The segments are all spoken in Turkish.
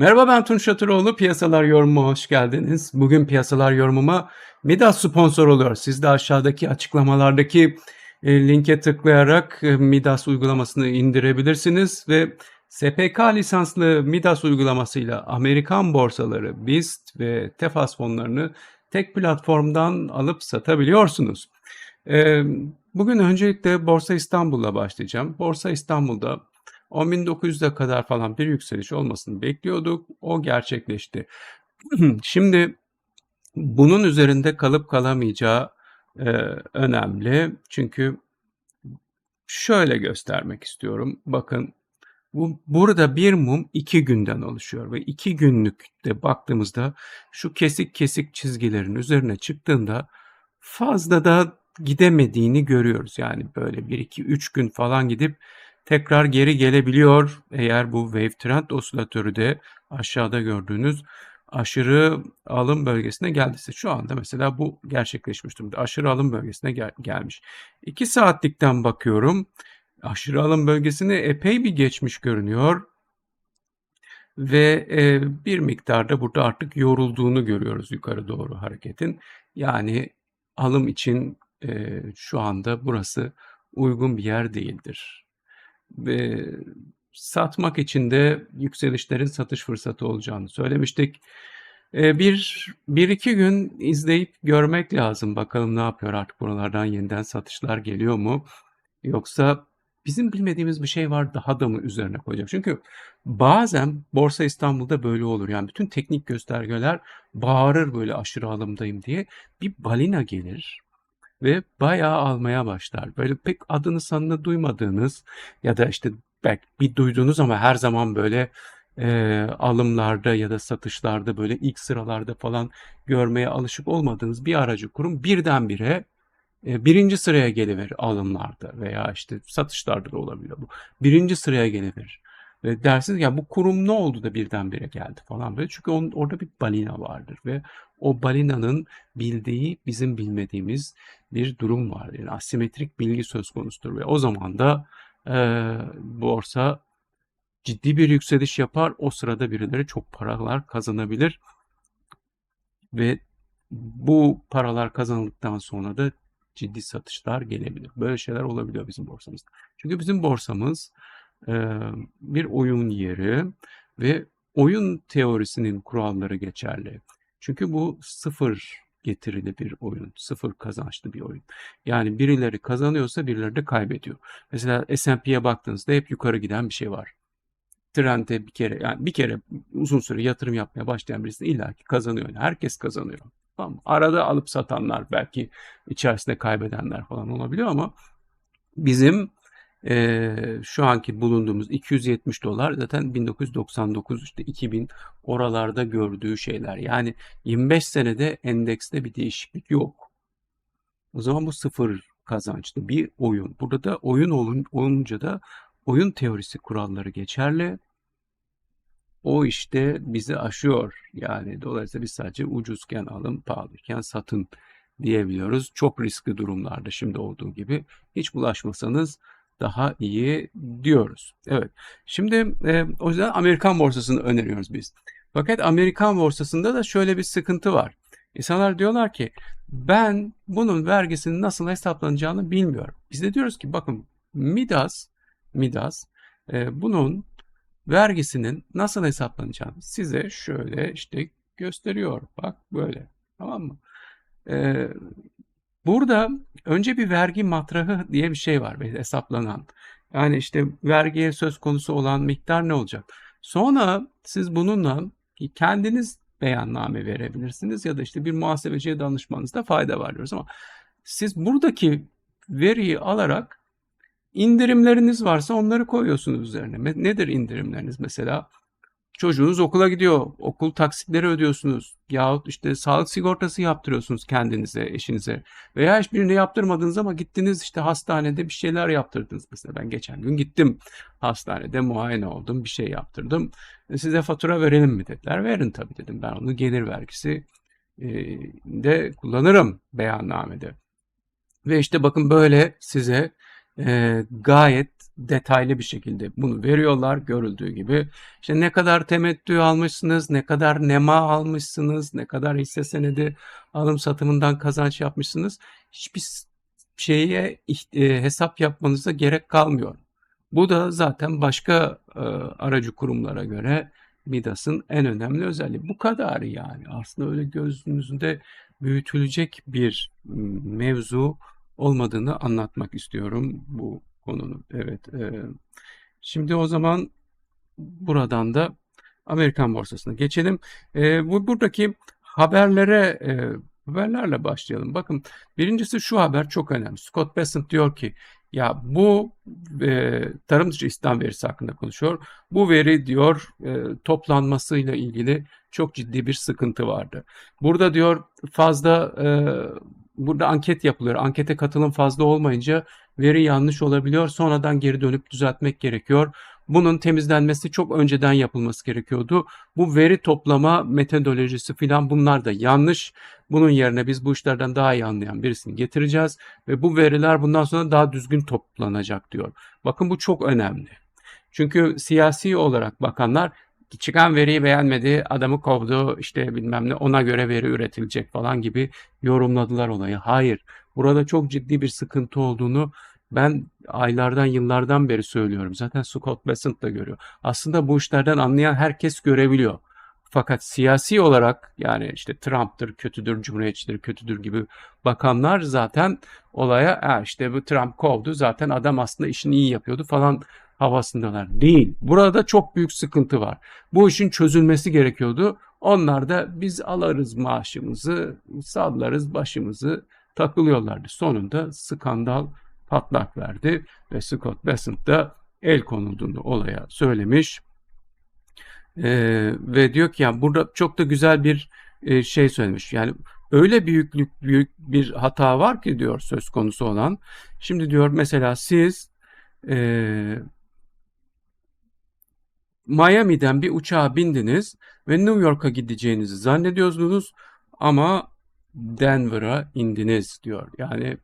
Merhaba ben Tunç Şatıroğlu. Piyasalar yorumuma hoş geldiniz. Bugün piyasalar yorumuma Midas sponsor oluyor. Siz de aşağıdaki açıklamalardaki e, linke tıklayarak e, Midas uygulamasını indirebilirsiniz ve SPK lisanslı Midas uygulamasıyla Amerikan borsaları, BIST ve Tefas fonlarını tek platformdan alıp satabiliyorsunuz. E, Bugün öncelikle Borsa İstanbul'la başlayacağım. Borsa İstanbul'da 10.900'e kadar falan bir yükseliş olmasını bekliyorduk. O gerçekleşti. Şimdi bunun üzerinde kalıp kalamayacağı e, önemli. Çünkü şöyle göstermek istiyorum. Bakın bu burada bir mum iki günden oluşuyor ve iki günlükte baktığımızda şu kesik kesik çizgilerin üzerine çıktığında fazla da gidemediğini görüyoruz. Yani böyle 1 2 3 gün falan gidip tekrar geri gelebiliyor. Eğer bu wave trend osilatörü de aşağıda gördüğünüz aşırı alım bölgesine geldiyse şu anda mesela bu gerçekleşmiş durumda. Aşırı alım bölgesine gel gelmiş. 2 saatlikten bakıyorum. Aşırı alım bölgesini epey bir geçmiş görünüyor. Ve e, bir miktarda burada artık yorulduğunu görüyoruz yukarı doğru hareketin. Yani alım için e, şu anda burası uygun bir yer değildir. Ve satmak için de yükselişlerin satış fırsatı olacağını söylemiştik. E, bir, bir iki gün izleyip görmek lazım. Bakalım ne yapıyor artık buralardan yeniden satışlar geliyor mu? Yoksa bizim bilmediğimiz bir şey var daha da mı üzerine koyacak? Çünkü bazen Borsa İstanbul'da böyle olur. Yani bütün teknik göstergeler bağırır böyle aşırı alımdayım diye. Bir balina gelir ve bayağı almaya başlar. Böyle pek adını sanını duymadığınız ya da işte belki bir duyduğunuz ama her zaman böyle e, alımlarda ya da satışlarda böyle ilk sıralarda falan görmeye alışık olmadığınız bir aracı kurum birdenbire e, birinci sıraya geliverir alımlarda veya işte satışlarda da olabilir bu. Birinci sıraya geliverir. Ve dersiniz ya bu kurum ne oldu da birdenbire geldi falan böyle. Çünkü onun, orada bir balina vardır ve o balinanın bildiği bizim bilmediğimiz bir durum vardır. Yani asimetrik bilgi söz konusudur ve o zaman da e, borsa ciddi bir yükseliş yapar. O sırada birileri çok paralar kazanabilir ve bu paralar kazanıldıktan sonra da ciddi satışlar gelebilir. Böyle şeyler olabiliyor bizim borsamızda. Çünkü bizim borsamız bir oyun yeri ve oyun teorisinin kuralları geçerli. Çünkü bu sıfır getirili bir oyun, sıfır kazançlı bir oyun. Yani birileri kazanıyorsa birileri de kaybediyor. Mesela S&P'ye baktığınızda hep yukarı giden bir şey var. Trend'e bir kere yani bir kere uzun süre yatırım yapmaya başlayan birisi illaki kazanıyor. Yani herkes kazanıyor. Tamam Arada alıp satanlar belki içerisinde kaybedenler falan olabiliyor ama bizim e, şu anki bulunduğumuz 270 dolar zaten 1999 işte 2000 oralarda gördüğü şeyler. Yani 25 senede endekste bir değişiklik yok. O zaman bu sıfır kazançlı bir oyun. Burada da oyun olun, olunca da oyun teorisi kuralları geçerli. O işte bizi aşıyor. Yani dolayısıyla biz sadece ucuzken alın, pahalıyken satın diyebiliyoruz. Çok riskli durumlarda şimdi olduğu gibi hiç bulaşmasanız daha iyi diyoruz. Evet. Şimdi e, o yüzden Amerikan borsasını öneriyoruz biz. Fakat Amerikan borsasında da şöyle bir sıkıntı var. İnsanlar diyorlar ki ben bunun vergisinin nasıl hesaplanacağını bilmiyorum. Biz de diyoruz ki bakın Midas Midas e, bunun vergisinin nasıl hesaplanacağını size şöyle işte gösteriyor. Bak böyle. Tamam mı? E, Burada önce bir vergi matrahı diye bir şey var hesaplanan. Yani işte vergiye söz konusu olan miktar ne olacak? Sonra siz bununla kendiniz beyanname verebilirsiniz ya da işte bir muhasebeciye danışmanızda fayda var diyoruz ama siz buradaki veriyi alarak indirimleriniz varsa onları koyuyorsunuz üzerine. Nedir indirimleriniz mesela? Çocuğunuz okula gidiyor. Okul taksitleri ödüyorsunuz. Yahut işte sağlık sigortası yaptırıyorsunuz kendinize, eşinize. Veya hiçbirini yaptırmadınız ama gittiniz işte hastanede bir şeyler yaptırdınız. Mesela ben geçen gün gittim hastanede muayene oldum, bir şey yaptırdım. E, size fatura verelim mi dediler. Verin tabii dedim. Ben onu gelir vergisi e, de kullanırım beyannamede. Ve işte bakın böyle size e, gayet detaylı bir şekilde bunu veriyorlar görüldüğü gibi. İşte ne kadar temettü almışsınız, ne kadar nema almışsınız, ne kadar hisse senedi alım satımından kazanç yapmışsınız. Hiçbir şeye e, hesap yapmanıza gerek kalmıyor. Bu da zaten başka e, aracı kurumlara göre Midas'ın en önemli özelliği. Bu kadar yani. Aslında öyle gözünüzde büyütülecek bir mevzu olmadığını anlatmak istiyorum bu konunun. Evet. e, şimdi o zaman buradan da Amerikan borsasına geçelim. E, bu buradaki haberlere e, haberlerle başlayalım. Bakın birincisi şu haber çok önemli. Scott Bessent diyor ki ya bu e, tarım dışı istihdam verisi hakkında konuşuyor. Bu veri diyor e, toplanmasıyla ilgili çok ciddi bir sıkıntı vardı. Burada diyor fazla e, burada anket yapılıyor. Ankete katılım fazla olmayınca veri yanlış olabiliyor. Sonradan geri dönüp düzeltmek gerekiyor. Bunun temizlenmesi çok önceden yapılması gerekiyordu. Bu veri toplama metodolojisi filan bunlar da yanlış. Bunun yerine biz bu işlerden daha iyi anlayan birisini getireceğiz ve bu veriler bundan sonra daha düzgün toplanacak diyor. Bakın bu çok önemli. Çünkü siyasi olarak bakanlar çıkan veriyi beğenmedi, adamı kovdu, işte bilmem ne ona göre veri üretilecek falan gibi yorumladılar olayı. Hayır, burada çok ciddi bir sıkıntı olduğunu ben aylardan, yıllardan beri söylüyorum. Zaten Scott Bessent da görüyor. Aslında bu işlerden anlayan herkes görebiliyor. Fakat siyasi olarak yani işte Trump'tır, kötüdür, cumhuriyetçidir, kötüdür gibi bakanlar zaten olaya "Ha işte bu Trump kovdu zaten adam aslında işini iyi yapıyordu falan havasındalar. Değil. Burada çok büyük sıkıntı var. Bu işin çözülmesi gerekiyordu. Onlar da biz alırız maaşımızı, sallarız başımızı takılıyorlardı. Sonunda skandal patlak verdi ve Scott Bessent da el konulduğunu olaya söylemiş. Ee, ve diyor ki yani burada çok da güzel bir e, şey söylemiş. Yani öyle büyüklük büyük bir hata var ki diyor söz konusu olan. Şimdi diyor mesela siz e, Miami'den bir uçağa bindiniz ve New York'a gideceğinizi zannediyordunuz ama Denver'a indiniz diyor. Yani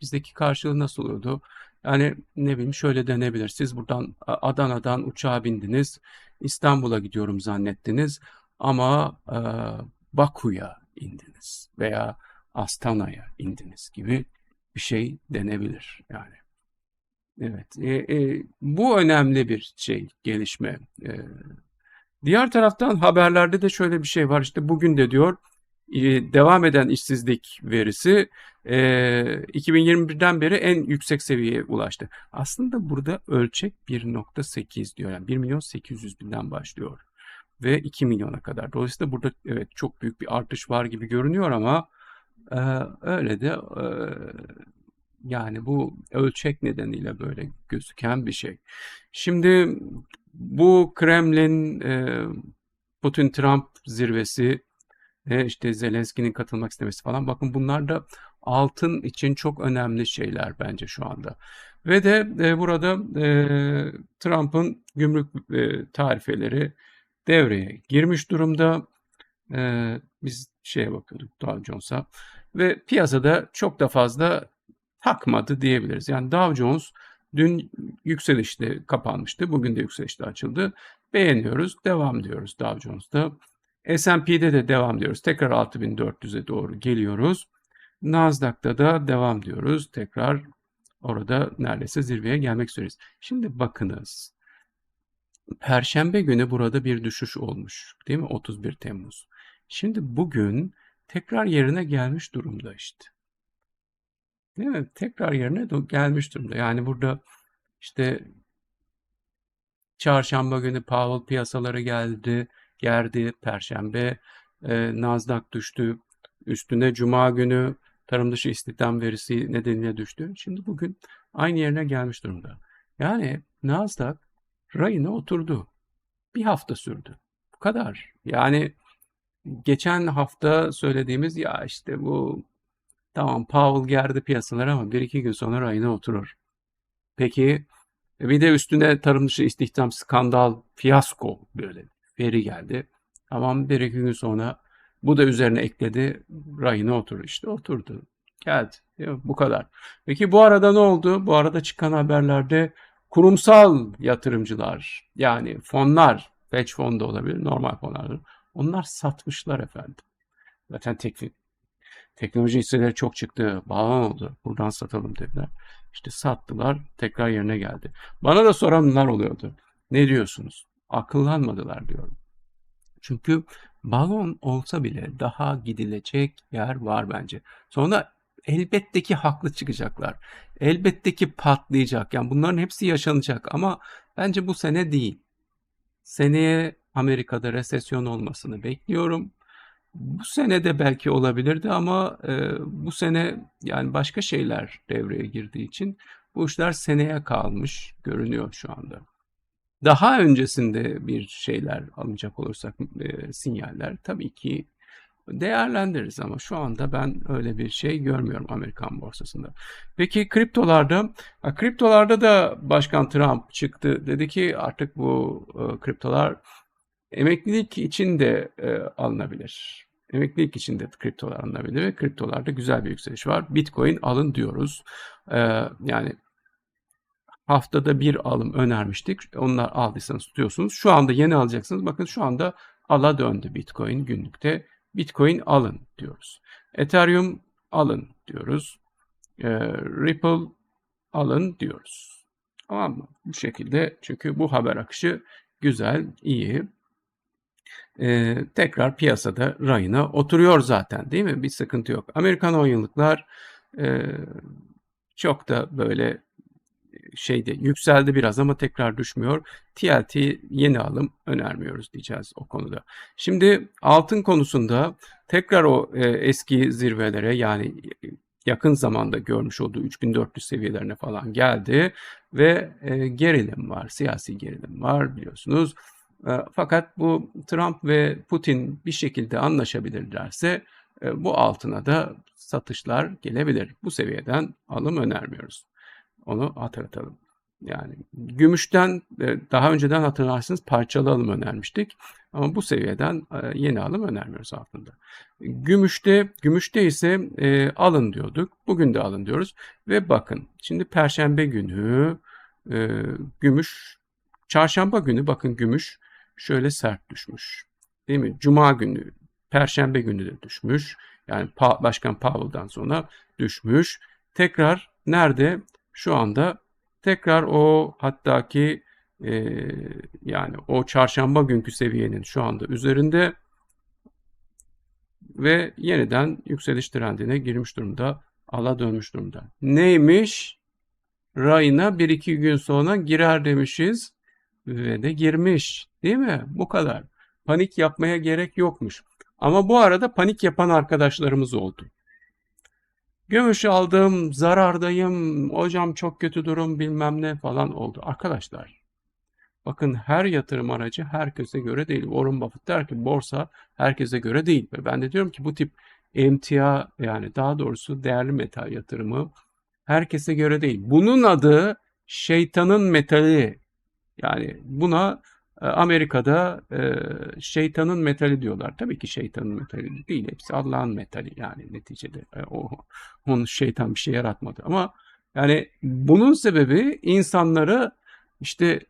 bizdeki karşılığı nasıl oluyordu? Yani ne bileyim şöyle denebilir. Siz buradan Adana'dan uçağa bindiniz. İstanbul'a gidiyorum zannettiniz ama e, Baku'ya indiniz veya Astana'ya indiniz gibi bir şey denebilir yani. Evet, e, e, bu önemli bir şey, gelişme. E, diğer taraftan haberlerde de şöyle bir şey var. İşte bugün de diyor e, devam eden işsizlik verisi e, 2021'den beri en yüksek seviyeye ulaştı. Aslında burada ölçek 1.8 diyor. Yani 1 milyon 800 binden başlıyor ve 2 milyona kadar. Dolayısıyla burada evet çok büyük bir artış var gibi görünüyor ama e, öyle de e, yani bu ölçek nedeniyle böyle gözüken bir şey. Şimdi bu Kremlin, e, Putin-Trump zirvesi ve işte Zelenski'nin katılmak istemesi falan. Bakın bunlar da altın için çok önemli şeyler bence şu anda. Ve de e, burada e, Trump'ın gümrük e, tarifeleri devreye girmiş durumda. E, biz şeye bakıyorduk Dow Jones'a ve piyasada çok da fazla takmadı diyebiliriz. Yani Dow Jones dün yükselişte kapanmıştı. Bugün de yükselişte açıldı. Beğeniyoruz. Devam diyoruz Dow Jones'ta. S&P'de de devam diyoruz. Tekrar 6400'e doğru geliyoruz. Nasdaq'ta da devam diyoruz. Tekrar orada neredeyse zirveye gelmek üzereyiz. Şimdi bakınız. Perşembe günü burada bir düşüş olmuş. Değil mi? 31 Temmuz. Şimdi bugün tekrar yerine gelmiş durumda işte. Değil mi? Tekrar yerine gelmiş durumda. Yani burada işte çarşamba günü Powell piyasaları geldi, gerdi. Perşembe e, Nasdaq düştü. Üstüne Cuma günü tarım dışı istihdam verisi nedeniyle düştü. Şimdi bugün aynı yerine gelmiş durumda. Yani Nasdaq rayına oturdu. Bir hafta sürdü. Bu kadar. Yani geçen hafta söylediğimiz ya işte bu tamam Powell gerdi piyasaları ama bir iki gün sonra rayına oturur. Peki bir de üstüne tarım dışı istihdam skandal fiyasko böyle veri geldi. Tamam bir iki gün sonra bu da üzerine ekledi rayına oturur. İşte oturdu. Geldi. Mi? Bu kadar. Peki bu arada ne oldu? Bu arada çıkan haberlerde kurumsal yatırımcılar yani fonlar, hedge fon da olabilir, normal fonlar. Onlar satmışlar efendim. Zaten teknik teknoloji hisseleri çok çıktı. Bağlan oldu. Buradan satalım dediler. İşte sattılar. Tekrar yerine geldi. Bana da soranlar oluyordu. Ne diyorsunuz? Akıllanmadılar diyorum. Çünkü balon olsa bile daha gidilecek yer var bence. Sonra elbette ki haklı çıkacaklar. Elbette ki patlayacak. Yani bunların hepsi yaşanacak ama bence bu sene değil. Seneye Amerika'da resesyon olmasını bekliyorum. Bu sene de belki olabilirdi ama e, bu sene yani başka şeyler devreye girdiği için bu işler seneye kalmış görünüyor şu anda. Daha öncesinde bir şeyler alınacak olursak e, sinyaller tabii ki değerlendiririz ama şu anda ben öyle bir şey görmüyorum Amerikan borsasında. Peki kriptolarda? Kriptolarda da Başkan Trump çıktı. Dedi ki artık bu e, kriptolar emeklilik için de e, alınabilir. Emeklilik için de kriptolar alınabilir ve kriptolarda güzel bir yükseliş var. Bitcoin alın diyoruz. E, yani haftada bir alım önermiştik. Onlar aldıysanız tutuyorsunuz. Şu anda yeni alacaksınız. Bakın şu anda ala döndü Bitcoin günlükte. Bitcoin alın diyoruz. Ethereum alın diyoruz. E, Ripple alın diyoruz. Tamam mı? Bu şekilde çünkü bu haber akışı güzel, iyi. Ee, tekrar piyasada rayına oturuyor zaten değil mi? Bir sıkıntı yok. Amerikan 10 yıllıklar e, çok da böyle şeyde yükseldi biraz ama tekrar düşmüyor. TLT yeni alım önermiyoruz diyeceğiz o konuda. Şimdi altın konusunda tekrar o e, eski zirvelere yani yakın zamanda görmüş olduğu 3400 seviyelerine falan geldi ve e, gerilim var, siyasi gerilim var biliyorsunuz. E, fakat bu Trump ve Putin bir şekilde anlaşabilirlerse e, bu altına da satışlar gelebilir. Bu seviyeden alım önermiyoruz. Onu hatırlatalım. Yani gümüşten e, daha önceden hatırlarsınız parçalı alım önermiştik. Ama bu seviyeden e, yeni alım önermiyoruz altında. Gümüşte, gümüşte ise e, alın diyorduk. Bugün de alın diyoruz. Ve bakın şimdi perşembe günü e, gümüş, çarşamba günü bakın gümüş şöyle sert düşmüş. Değil mi? Cuma günü, perşembe günü de düşmüş. Yani Başkan Powell'dan sonra düşmüş. Tekrar nerede? Şu anda tekrar o hatta ki e, yani o çarşamba günkü seviyenin şu anda üzerinde ve yeniden yükseliş trendine girmiş durumda. Ala dönmüş durumda. Neymiş? Rayına 1-2 gün sonra girer demişiz ve de girmiş. Değil mi? Bu kadar. Panik yapmaya gerek yokmuş. Ama bu arada panik yapan arkadaşlarımız oldu. Gümüş aldım, zarardayım, hocam çok kötü durum bilmem ne falan oldu. Arkadaşlar bakın her yatırım aracı herkese göre değil. Warren Buffett der ki borsa herkese göre değil. Ve ben de diyorum ki bu tip emtia yani daha doğrusu değerli metal yatırımı herkese göre değil. Bunun adı şeytanın metali. Yani buna e, Amerika'da e, şeytanın metali diyorlar. Tabii ki şeytanın metali değil. Hepsi Allah'ın metali yani neticede. E, o onun şeytan bir şey yaratmadı. Ama yani bunun sebebi insanları işte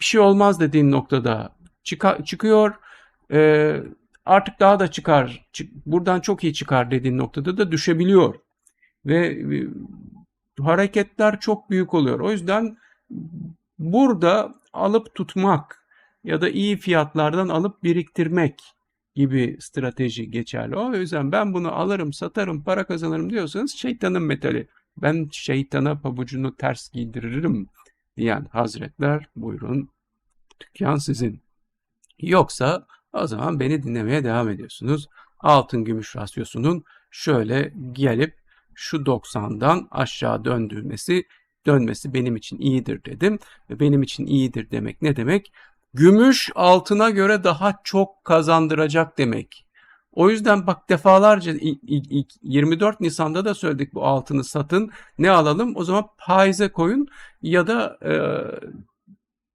bir şey olmaz dediğin noktada çıka, çıkıyor. E, artık daha da çıkar. Çık, buradan çok iyi çıkar dediğin noktada da düşebiliyor. Ve e, hareketler çok büyük oluyor. O yüzden burada alıp tutmak ya da iyi fiyatlardan alıp biriktirmek gibi strateji geçerli. O yüzden ben bunu alırım, satarım, para kazanırım diyorsanız şeytanın metali. Ben şeytana pabucunu ters giydiririm diyen hazretler buyurun dükkan sizin. Yoksa o zaman beni dinlemeye devam ediyorsunuz. Altın gümüş rasyosunun şöyle gelip şu 90'dan aşağı döndürmesi dönmesi benim için iyidir dedim. Ve benim için iyidir demek ne demek? Gümüş altına göre daha çok kazandıracak demek. O yüzden bak defalarca 24 Nisan'da da söyledik bu altını satın. Ne alalım? O zaman faize koyun ya da e,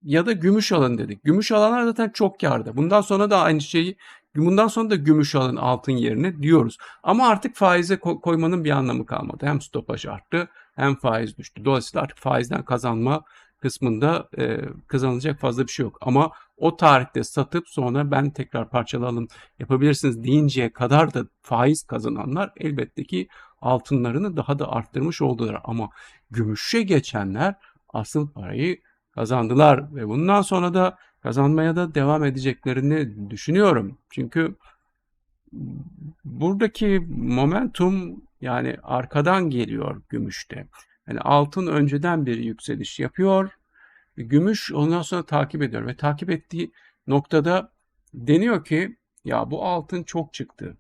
ya da gümüş alın dedik. Gümüş alanlar zaten çok karda. Bundan sonra da aynı şeyi bundan sonra da gümüş alın altın yerine diyoruz. Ama artık faize koymanın bir anlamı kalmadı. Hem stopaj arttı hem faiz düştü. Dolayısıyla artık faizden kazanma kısmında e, kazanılacak fazla bir şey yok. Ama o tarihte satıp sonra ben tekrar parçalı alım yapabilirsiniz deyinceye kadar da faiz kazananlar elbette ki altınlarını daha da arttırmış oldular. Ama gümüşe geçenler asıl parayı kazandılar ve bundan sonra da kazanmaya da devam edeceklerini düşünüyorum. Çünkü buradaki momentum yani arkadan geliyor gümüşte. Yani altın önceden bir yükseliş yapıyor. Gümüş ondan sonra takip ediyor ve takip ettiği noktada deniyor ki ya bu altın çok çıktı.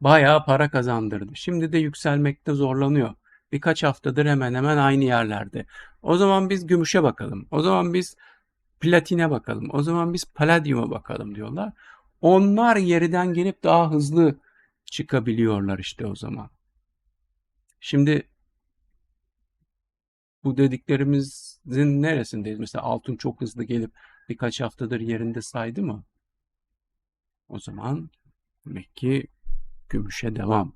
Bayağı para kazandırdı. Şimdi de yükselmekte zorlanıyor. Birkaç haftadır hemen hemen aynı yerlerde. O zaman biz gümüşe bakalım. O zaman biz platine bakalım. O zaman biz paladyuma bakalım diyorlar. Onlar yeriden gelip daha hızlı çıkabiliyorlar işte o zaman. Şimdi bu dediklerimizin neresindeyiz? Mesela altın çok hızlı gelip birkaç haftadır yerinde saydı mı? O zaman demek ki gümüşe devam.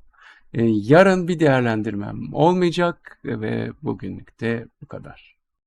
Ee, yarın bir değerlendirmem olmayacak ve bugünlük de bu kadar.